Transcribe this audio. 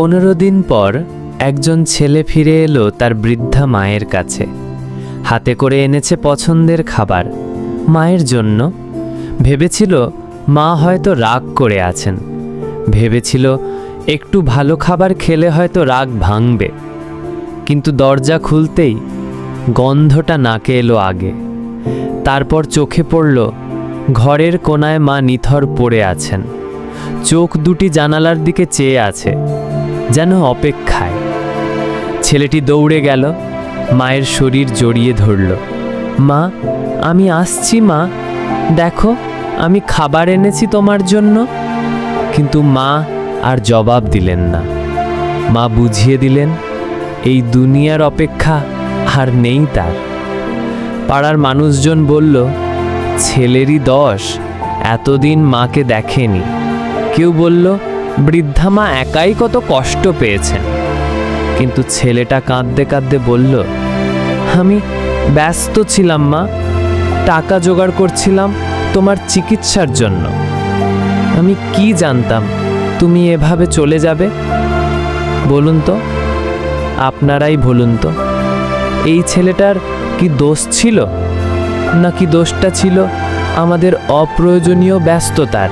পনেরো দিন পর একজন ছেলে ফিরে এলো তার বৃদ্ধা মায়ের কাছে। হাতে করে এনেছে পছন্দের খাবার। মায়ের জন্য। ভেবেছিল, মা হয়তো রাগ করে আছেন। ভেবেছিল, একটু ভালো খাবার খেলে হয়তো রাগ ভাঙবে। কিন্তু দরজা খুলতেই গন্ধটা নাকে এলো আগে। তারপর চোখে পড়ল, ঘরের কোনায় মা নিথর পড়ে আছেন। চোখ দুটি জানালার দিকে চেয়ে আছে। যেন অপেক্ষায়। ছেলেটি দৌড়ে গেল, মায়ের শরীর জড়িয়ে ধরল। মা, আমি আসছি, মা। দেখো, আমি খাবার এনেছি তোমার জন্য। কিন্তু মা আর জবাব দিলেন না। মা বুঝিয়ে দিলেন, এই দুনিয়ার অপেক্ষা আর নেই তার। পাড়ার মানুষজন বলল, ছেলেরই দশ, এতদিন মাকে দেখেনি। কেউ বলল বৃদ্ধা মা একাই কত কষ্ট পেয়েছেন। কিন্তু ছেলেটা কাঁদতে কাঁদতে বলল, আমি ব্যস্ত ছিলাম মা, টাকা জোগাড় করছিলাম তোমার চিকিৎসার জন্য। আমি কি জানতাম তুমি এভাবে চলে যাবে? বলুন তো, আপনারাই বলুন তো, এই ছেলেটার কি দোষ ছিল? নাকি দোষটা ছিল আমাদের অপ্রয়োজনীয় ব্যস্ততার?